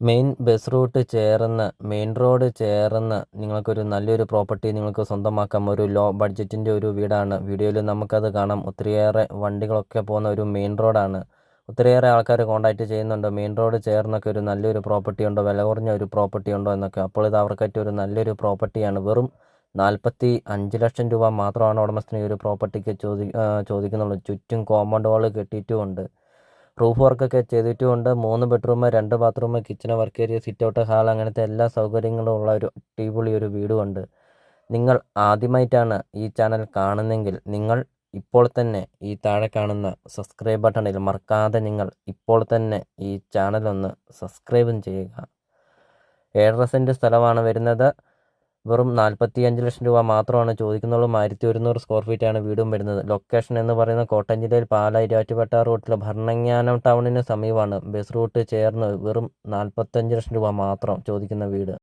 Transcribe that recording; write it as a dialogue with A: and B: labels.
A: Main bus route ചേർന്ന് main road ചേർന്ന് നിങ്ങൾക്കൊരു നല്ലൊരു പ്രോപ്പർട്ടി നിങ്ങൾക്ക് സ്വന്തമാക്കാം. ഒരു ലോ ബഡ്ജറ്റിന്റെ ഒരു വീടാണ്. വീഡിയോയിൽ നമുക്കത് കാണാം. ഒത്തിരിയേറെ വണ്ടികളൊക്കെ പോകുന്ന ഒരു മെയിൻ റോഡാണ്. ഒത്തിരിയേറെ ആൾക്കാർ കോൺടാക്റ്റ് ചെയ്യുന്നുണ്ട്. മെയിൻ റോഡ് ചേർന്നൊക്കെ ഒരു നല്ലൊരു പ്രോപ്പർട്ടി ഉണ്ടോ? വില കുറഞ്ഞ ഒരു പ്രോപ്പർട്ടി ഉണ്ടോ എന്നൊക്കെ. അപ്പോൾ ഇത് അവർക്കായിട്ട് ഒരു നല്ലൊരു പ്രോപ്പർട്ടിയാണ്. വെറും നാൽപ്പത്തി അഞ്ച് ലക്ഷം രൂപ മാത്രമാണ് ഉടമസ്ഥന് ഈ ഒരു പ്രോപ്പർട്ടിക്ക് ചോദി ചോദിക്കുന്നുള്ളൂ. ചുറ്റും കോമ്പൗണ്ട് വാൾ കെട്ടിയിട്ടുമുണ്ട് റൂഫ് വർക്കൊക്കെ ചെയ്തിട്ടുമുണ്ട്. മൂന്ന് ബെഡ്റൂം രണ്ട് bathroom kitchen work area sit out hall അങ്ങനത്തെ എല്ലാ സൗകര്യങ്ങളും ഉള്ള ഒരു അടിപൊളി ഒരു വീടുമുണ്ട്. നിങ്ങൾ ആദ്യമായിട്ടാണ് ഈ ചാനൽ കാണുന്നെങ്കിൽ നിങ്ങൾ ഇപ്പോൾ തന്നെ ഈ താഴെ കാണുന്ന സബ്സ്ക്രൈബ് ബട്ടണിൽ മറക്കാതെ നിങ്ങൾ ഇപ്പോൾ തന്നെ ഈ ചാനലൊന്ന് സബ്സ്ക്രൈബും ചെയ്യുക. ഏഴര സെന്റ് സ്ഥലമാണ് വരുന്നത്. വെറും നാൽപ്പത്തി അഞ്ച് ലക്ഷം രൂപ മാത്രമാണ് ചോദിക്കുന്നുള്ളൂ. ആയിരത്തി ഒരുന്നൂറ് സ്ക്വയർ ഫീറ്റാണ് വീടും വരുന്നത്. ലൊക്കേഷൻ എന്ന് പറയുന്നത് കോട്ടയം ജില്ലയിൽ പാല ഇരാറ്റുപേട്ട റൂട്ടിലെ ഭരണങ്ങാനം ടൗണിന് സമീപമാണ്. ബസ് റൂട്ട് ചേർന്ന് വെറും നാൽപ്പത്തഞ്ച് ലക്ഷം രൂപ മാത്രം ചോദിക്കുന്ന വീട്.